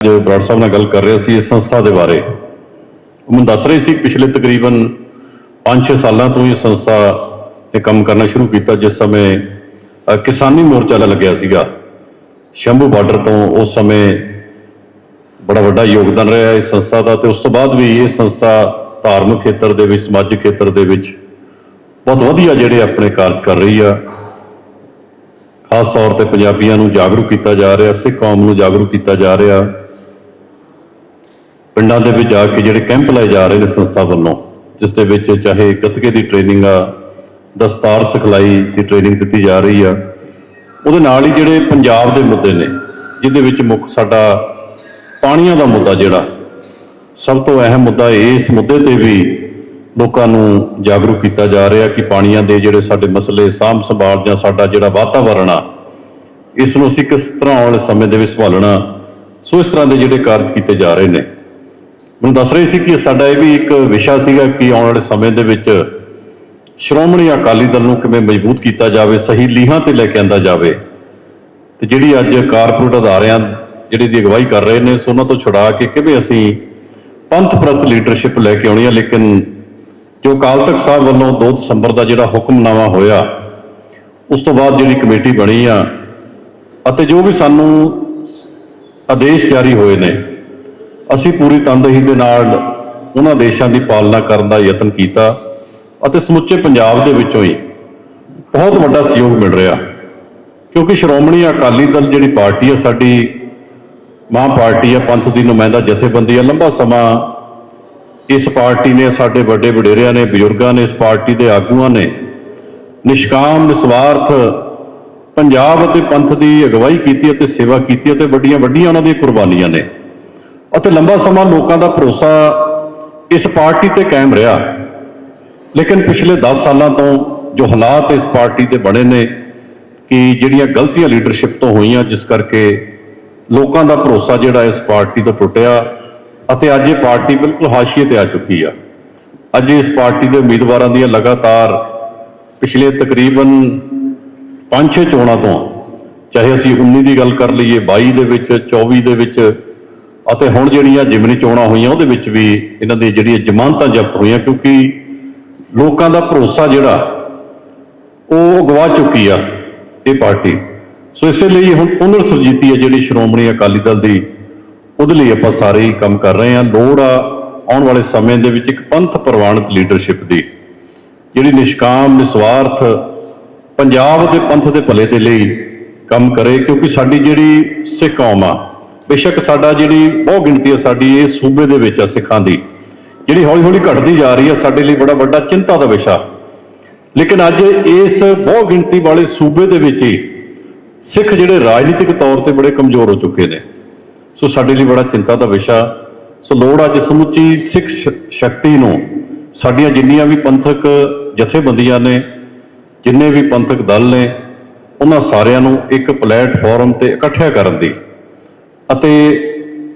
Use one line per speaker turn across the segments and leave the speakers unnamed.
ਜੋ ਬਰਾੜ ਸਾਹਿਬ ਨਾਲ ਗੱਲ ਕਰ ਰਿਹਾ ਸੀ ਇਸ ਸੰਸਥਾ ਦੇ ਬਾਰੇ, ਉਹ ਮੈਨੂੰ ਦੱਸ ਰਹੇ ਸੀ ਪਿਛਲੇ ਤਕਰੀਬਨ 5-6 ਸਾਲਾਂ ਤੋਂ ਇਹ ਸੰਸਥਾ ਨੇ ਕੰਮ ਕਰਨਾ ਸ਼ੁਰੂ ਕੀਤਾ, ਜਿਸ ਸਮੇਂ ਕਿਸਾਨੀ ਮੋਰਚਾ ਲੱਗਿਆ ਸੀਗਾ। ਸ਼ੰਭੂ ਬਾਰਡਰ ਤੋਂ ਉਸ ਸਮੇਂ ਬੜਾ ਵੱਡਾ ਯੋਗਦਾਨ ਰਿਹਾ ਇਸ ਸੰਸਥਾ ਦਾ ਤੇ ਉਸ ਤੋਂ ਬਾਅਦ ਵੀ ਇਹ ਸੰਸਥਾ ਧਾਰਮਿਕ ਖੇਤਰ ਦੇ ਵਿੱਚ, ਸਮਾਜਿਕ ਖੇਤਰ ਦੇ ਵਿੱਚ ਬਹੁਤ ਵਧੀਆ ਜਿਹੜੇ ਆਪਣੇ ਕਾਰਜ ਕਰ ਰਹੀ ਆ। ਖਾਸ ਤੌਰ ਤੇ ਪੰਜਾਬੀਆਂ ਨੂੰ ਜਾਗਰੂਕ ਕੀਤਾ ਜਾ ਰਿਹਾ, ਸਿੱਖ ਕੌਮ ਨੂੰ ਜਾਗਰੂਕ ਕੀਤਾ ਜਾ ਰਿਹਾ। ਪਿੰਡਾਂ ਦੇ ਵਿੱਚ ਜਾ ਕੇ ਜਿਹੜੇ ਕੈਂਪ ਲਾਏ ਜਾ ਰਹੇ ਨੇ ਸੰਸਥਾ ਵੱਲੋਂ, ਜਿਸ ਦੇ ਵਿੱਚ ਚਾਹੇ ਗੱਤਕੇ ਦੀ ਟ੍ਰੇਨਿੰਗ ਆ, ਦਸਤਾਰ ਸਿਖਲਾਈ ਦੀ ਟ੍ਰੇਨਿੰਗ ਦਿੱਤੀ ਜਾ ਰਹੀ ਆ, ਉਹਦੇ ਨਾਲ ਹੀ ਜਿਹੜੇ ਪੰਜਾਬ ਦੇ ਮੁੱਦੇ ਨੇ, ਜਿਹਦੇ ਵਿੱਚ ਮੁੱਖ ਸਾਡਾ ਪਾਣੀਆਂ ਦਾ ਮੁੱਦਾ ਜਿਹੜਾ, ਸਭ ਤੋਂ ਅਹਿਮ ਮੁੱਦਾ ਇਸ ਮੁੱਦੇ ਤੇ ਵੀ ਲੋਕਾਂ ਨੂੰ ਜਾਗਰੂਕ ਕੀਤਾ ਜਾ ਰਿਹਾ ਕਿ ਪਾਣੀਆਂ ਦੇ ਜਿਹੜੇ ਸਾਡੇ ਮਸਲੇ, ਸਾਂਭ ਸੰਭਾਲ ਜਾਂ ਸਾਡਾ ਜਿਹੜਾ ਵਾਤਾਵਰਣ ਆ, ਇਸ ਨੂੰ ਅਸੀਂ ਕਿਸ ਤਰ੍ਹਾਂ ਆਉਣ ਵਾਲੇ ਸਮੇਂ ਦੇ ਵਿੱਚ ਸੰਭਾਲਣਾ, ਸੋ ਇਸ ਤਰ੍ਹਾਂ ਦੇ ਜਿਹੜੇ ਕਾਰਜ ਕੀਤੇ ਜਾ ਰਹੇ ਨੇ। ਮੈਨੂੰ ਦੱਸ ਰਹੇ ਸੀ ਕਿ ਸਾਡਾ ਇਹ ਵੀ ਇੱਕ ਵਿਸ਼ਾ ਸੀਗਾ ਕਿ ਆਉਣ ਵਾਲੇ ਸਮੇਂ ਦੇ ਵਿੱਚ ਸ਼੍ਰੋਮਣੀ ਅਕਾਲੀ ਦਲ ਨੂੰ ਕਿਵੇਂ ਮਜ਼ਬੂਤ ਕੀਤਾ ਜਾਵੇ, ਸਹੀ ਲੀਹਾਂ ਤੇ ਲੈ ਕੇ ਆਂਦਾ ਜਾਵੇ। ਤੇ ਜਿਹੜੀ ਅੱਜ ਕਾਰਪੋਰੇਟ ਅਦਾਰਿਆਂ ਜਿਹੜੀ ਦੀ ਅਗਵਾਈ ਕਰ ਰਹੇ ਨੇ, ਸੋ ਉਹਨਾਂ ਤੋਂ ਛੁਡਾ ਕੇ ਕਿਵੇਂ ਅਸੀਂ ਪੰਥ ਪ੍ਰਸ ਲੀਡਰਸ਼ਿਪ ਲੈ ਕੇ ਆਉਣੀ ਹੈ ਲੇਕਿਨ ਜੋ ਅਕਾਲ ਤਖਤ ਸਾਹਿਬ ਵੱਲੋਂ 2 ਦਸੰਬਰ ਦਾ ਜਿਹੜਾ ਹੁਕਮਨਾਮਾ ਹੋਇਆ, ਉਸ ਤੋਂ ਬਾਅਦ ਜਿਹੜੀ ਕਮੇਟੀ ਬਣੀ ਆ, ਅਤੇ ਜੋ ਵੀ ਸਾਨੂੰ ਆਦੇਸ਼ ਜਾਰੀ ਹੋਏ ਨੇ ਅਸੀਂ ਪੂਰੀ ਤਨਦੇਹੀ ਦੇ ਨਾਲ ਉਹਨਾਂ ਦੇਸ਼ਾਂ ਦੀ ਪਾਲਣਾ ਕਰਨ ਦਾ ਯਤਨ ਕੀਤਾ ਅਤੇ ਸਮੁੱਚੇ ਪੰਜਾਬ ਦੇ ਵਿੱਚੋਂ ਹੀ ਬਹੁਤ ਵੱਡਾ ਸਹਿਯੋਗ ਮਿਲ ਰਿਹਾ। ਕਿਉਂਕਿ ਸ਼੍ਰੋਮਣੀ ਅਕਾਲੀ ਦਲ ਜਿਹੜੀ ਪਾਰਟੀ ਹੈ, ਸਾਡੀ ਮਾਂ ਪਾਰਟੀ ਹੈ, ਪੰਥ ਦੀ ਨੁਮਾਇੰਦਾ ਜਥੇਬੰਦੀ ਹੈ, ਲੰਬਾ ਸਮਾਂ ਇਸ ਪਾਰਟੀ ਨੇ, ਸਾਡੇ ਵੱਡੇ ਵਡੇਰਿਆਂ ਨੇ, ਬਜ਼ੁਰਗਾਂ ਨੇ, ਇਸ ਪਾਰਟੀ ਦੇ ਆਗੂਆਂ ਨੇ ਨਿਸ਼ਕਾਮ, ਨਿਸਵਾਰਥ, ਪੰਜਾਬ ਅਤੇ ਪੰਥ ਦੀ ਅਗਵਾਈ ਕੀਤੀ ਅਤੇ ਸੇਵਾ ਕੀਤੀ ਅਤੇ ਵੱਡੀਆਂ ਵੱਡੀਆਂ ਉਹਨਾਂ ਦੀਆਂ ਕੁਰਬਾਨੀਆਂ ਨੇ। ਅਤੇ ਲੰਬਾ ਸਮਾਂ ਲੋਕਾਂ ਦਾ ਭਰੋਸਾ ਇਸ ਪਾਰਟੀ ਤੇ ਕਾਇਮ ਰਿਹਾ। ਲੇਕਿਨ ਪਿਛਲੇ 10 ਸਾਲਾਂ ਤੋਂ ਜੋ ਹਾਲਾਤ ਇਸ ਪਾਰਟੀ ਦੇ ਬਣੇ ਨੇ, ਕਿ ਜਿਹੜੀਆਂ ਗਲਤੀਆਂ ਲੀਡਰਸ਼ਿਪ ਤੋਂ ਹੋਈਆਂ, ਜਿਸ ਕਰਕੇ ਲੋਕਾਂ ਦਾ ਭਰੋਸਾ ਜਿਹੜਾ ਇਸ ਪਾਰਟੀ ਤੋਂ ਟੁੱਟਿਆ ਅਤੇ ਅੱਜ ਇਹ ਪਾਰਟੀ ਬਿਲਕੁਲ ਹਾਸ਼ੀਏ ਤੇ ਆ ਚੁੱਕੀ ਆ। ਅੱਜ ਇਸ ਪਾਰਟੀ ਦੇ ਉਮੀਦਵਾਰਾਂ ਦੀਆਂ ਲਗਾਤਾਰ ਪਿਛਲੇ ਤਕਰੀਬਨ 5-6 ਚੋਣਾਂ ਤੋਂ, ਚਾਹੇ ਅਸੀਂ 19 ਦੀ ਗੱਲ ਕਰ ਲਈਏ 22 ਦੇ ਵਿੱਚ 24 ਦੇ ਵਿੱਚ ਅਤੇ ਹੁਣ ਜਿਹੜੀਆਂ ਜਿਮਨੀ ਚੋਣਾਂ ਹੋਈਆਂ, ਉਹਦੇ ਵਿੱਚ ਵੀ ਇਹਨਾਂ ਦੀ ਜਿਹੜੀਆਂ ਜ਼ਮਾਨਤਾਂ ਜ਼ਬਤ ਹੋਈਆਂ, ਕਿਉਂਕਿ ਲੋਕਾਂ ਦਾ ਭਰੋਸਾ ਜਿਹੜਾ, ਉਹ ਗਵਾ ਚੁੱਕੀ ਆ ਇਹ ਪਾਰਟੀ। ਸੋ ਇਸੇ ਲਈ ਹੁਣ ਪੁਨਰ ਸੁਰਜੀਤੀ ਹੈ ਜਿਹੜੀ ਸ਼੍ਰੋਮਣੀ ਅਕਾਲੀ ਦਲ ਦੀ, ਉਹਦੇ ਲਈ ਆਪਾਂ ਸਾਰੇ ਹੀ ਕੰਮ ਕਰ ਰਹੇ ਹਾਂ। ਲੋੜ ਆ ਆਉਣ ਵਾਲੇ ਸਮੇਂ ਦੇ ਵਿੱਚ ਇੱਕ ਪੰਥ ਪ੍ਰਵਾਨਿਤ ਲੀਡਰਸ਼ਿਪ ਦੀ, ਜਿਹੜੀ ਨਿਸ਼ਕਾਮ, ਨਿਸਵਾਰਥ, ਪੰਜਾਬ ਦੇ ਪੰਥ ਦੇ ਭਲੇ ਦੇ ਲਈ ਕੰਮ ਕਰੇ, ਕਿਉਂਕਿ ਸਾਡੀ ਜਿਹੜੀ ਸਿੱਖ ਕੌਮ ਆ ਬੇਸ਼ੱਕ ਸਾਡਾ ਜਿਹੜੀ ਬਹੁ ਗਿਣਤੀ ਆ ਸਾਡੀ ਇਸ ਸੂਬੇ ਦੇ ਵਿੱਚ ਆ ਸਿੱਖਾਂ ਦੀ। ਜਿਹੜੀ ਹੌਲੀ ਹੌਲੀ ਘਟਦੀ ਜਾ ਰਹੀ ਆ ਸਾਡੇ ਲਈ ਬੜਾ ਵੱਡਾ ਚਿੰਤਾ ਦਾ ਵਿਸ਼ਾ। ਲੇਕਿਨ ਅੱਜ ਇਸ ਬਹੁ ਗਿਣਤੀ ਵਾਲੇ ਸੂਬੇ ਦੇ ਵਿੱਚ ਹੀ ਸਿੱਖ ਜਿਹੜੇ ਰਾਜਨੀਤਿਕ ਤੌਰ ਤੇ ਬੜੇ ਕਮਜ਼ੋਰ ਹੋ ਚੁੱਕੇ ਨੇ। ਸੋ ਸਾਡੇ ਲਈ ਬੜਾ ਚਿੰਤਾ ਦਾ ਵਿਸ਼ਾ। ਸੋ ਲੋੜ ਅੱਜ ਸਮੁੱਚੀ ਸਿੱਖ ਸ਼- ਸ਼ਕਤੀ ਨੂੰ ਸਾਡੀਆਂ ਜਿੰਨੀਆਂ ਵੀ ਪੰਥਕ ਜਥੇਬੰਦੀਆਂ ਨੇ, ਜਿੰਨੇ ਵੀ ਪੰਥਕ ਦਲ ਨੇ, ਉਹਨਾਂ ਸਾਰਿਆਂ ਨੂੰ ਇੱਕ ਪਲੇਟਫਾਰਮ ਤੇ ਇਕੱਠਿਆ ਕਰਨ ਦੀ ਅਤੇ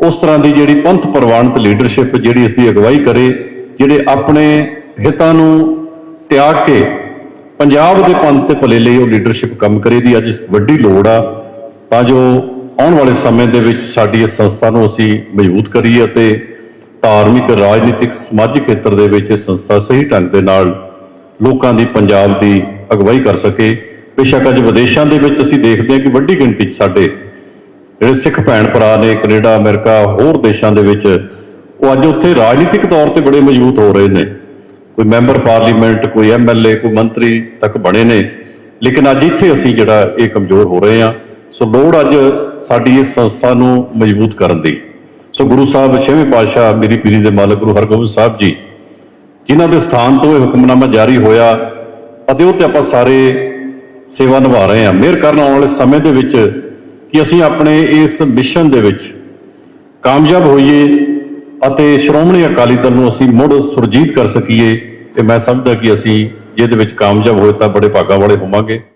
ਉਸ ਤਰ੍ਹਾਂ ਦੀ ਜਿਹੜੀ ਪੰਥ ਪ੍ਰਵਾਨਿਤ ਲੀਡਰਸ਼ਿਪ ਜਿਹੜੀ ਇਸ ਦੀ ਅਗਵਾਈ ਕਰੇ, ਜਿਹੜੇ ਆਪਣੇ ਹਿੱਤਾਂ ਨੂੰ ਤਿਆਗ ਕੇ ਪੰਜਾਬ ਦੇ ਪੰਥ ਤੇ ਭਲੇ ਲਈ ਉਹ ਲੀਡਰਸ਼ਿਪ ਕੰਮ ਕਰੇ ਦੀ ਅੱਜ ਵੱਡੀ ਲੋੜ ਆ। ਤਾਂ ਜੋ ਆਉਣ ਵਾਲੇ ਸਮੇਂ ਦੇ ਵਿੱਚ ਸਾਡੀ ਇਸ ਸੰਸਥਾ ਨੂੰ ਅਸੀਂ ਮਜ਼ਬੂਤ ਕਰੀਏ ਅਤੇ ਧਾਰਮਿਕ, ਰਾਜਨੀਤਿਕ, ਸਮਾਜਿਕ ਖੇਤਰ ਦੇ ਵਿੱਚ ਇਹ ਸੰਸਥਾ ਸਹੀ ਢੰਗ ਦੇ ਨਾਲ ਲੋਕਾਂ ਦੀ ਪੰਜਾਬ ਦੀ ਅਗਵਾਈ ਕਰ ਸਕੇ। ਬੇਸ਼ੱਕ ਅੱਜ ਵਿਦੇਸ਼ਾਂ ਦੇ ਵਿੱਚ ਅਸੀਂ ਦੇਖਦੇ ਹਾਂ ਕਿ ਵੱਡੀ ਗਿਣਤੀ 'ਚ ਸਾਡੇ ਜਿਹੜੇ ਸਿੱਖ ਭੈਣ ਭਰਾ ਨੇ ਕੈਨੇਡਾ, ਅਮਰੀਕਾ, ਹੋਰ ਦੇਸ਼ਾਂ ਦੇ ਵਿੱਚ, ਉਹ ਅੱਜ ਉੱਥੇ ਰਾਜਨੀਤਿਕ ਤੌਰ ਤੇ ਬੜੇ ਮਜ਼ਬੂਤ ਹੋ ਰਹੇ ਨੇ। ਕੋਈ ਮੈਂਬਰ ਪਾਰਲੀਮੈਂਟ, ਕੋਈ ਐਮਐਲਏ ਕੋਈ ਮੰਤਰੀ ਤੱਕ ਬਣੇ ਨੇ। ਲੇਕਿਨ ਅੱਜ ਇੱਥੇ ਅਸੀਂ ਜਿਹੜਾ ਇਹ ਕਮਜ਼ੋਰ ਹੋ ਰਹੇ ਹਾਂ। ਸੋ ਲੋੜ ਅੱਜ ਸਾਡੀ ਇਸ ਸੰਸਥਾ ਨੂੰ ਮਜ਼ਬੂਤ ਕਰਨ ਦੀ। ਸੋ ਗੁਰੂ ਸਾਹਿਬ, ਛੇਵੇਂ ਪਾਤਸ਼ਾਹ ਮੇਰੀ ਪੀਰੀ ਦੇ ਮਾਲਕ ਗੁਰੂ ਹਰਗੋਬਿੰਦ ਸਾਹਿਬ ਜੀ, ਜਿਨ੍ਹਾਂ ਦੇ ਸਥਾਨ ਤੋਂ ਇਹ ਹੁਕਮਨਾਮਾ ਜਾਰੀ ਹੋਇਆ ਅਤੇ ਉਹ ਤੇ ਆਪਾਂ ਸਾਰੇ ਸੇਵਾ ਨਿਭਾ ਰਹੇ ਹਾਂ। ਮਿਹਰ ਕਰਨ ਆਉਣ ਵਾਲੇ ਸਮੇਂ ਦੇ ਵਿੱਚ ਕਿ ਅਸੀਂ ਆਪਣੇ ਇਸ ਮਿਸ਼ਨ ਦੇ ਵਿੱਚ ਕਾਮਯਾਬ ਹੋਈਏ ਅਤੇ ਸ਼੍ਰੋਮਣੀ ਅਕਾਲੀ ਦਲ ਨੂੰ ਅਸੀਂ ਮੁੜ ਸੁਰਜੀਤ ਕਰ ਸਕੀਏ, ਤੇ ਮੈਂ ਸਮਝਦਾ ਕਿ ਅਸੀਂ ਜਿਹਦੇ ਵਿੱਚ ਕਾਮਯਾਬ ਹੋਏ ਤਾਂ ਬੜੇ ਭਾਗਾਂ ਵਾਲੇ ਹੋਵਾਂਗੇ।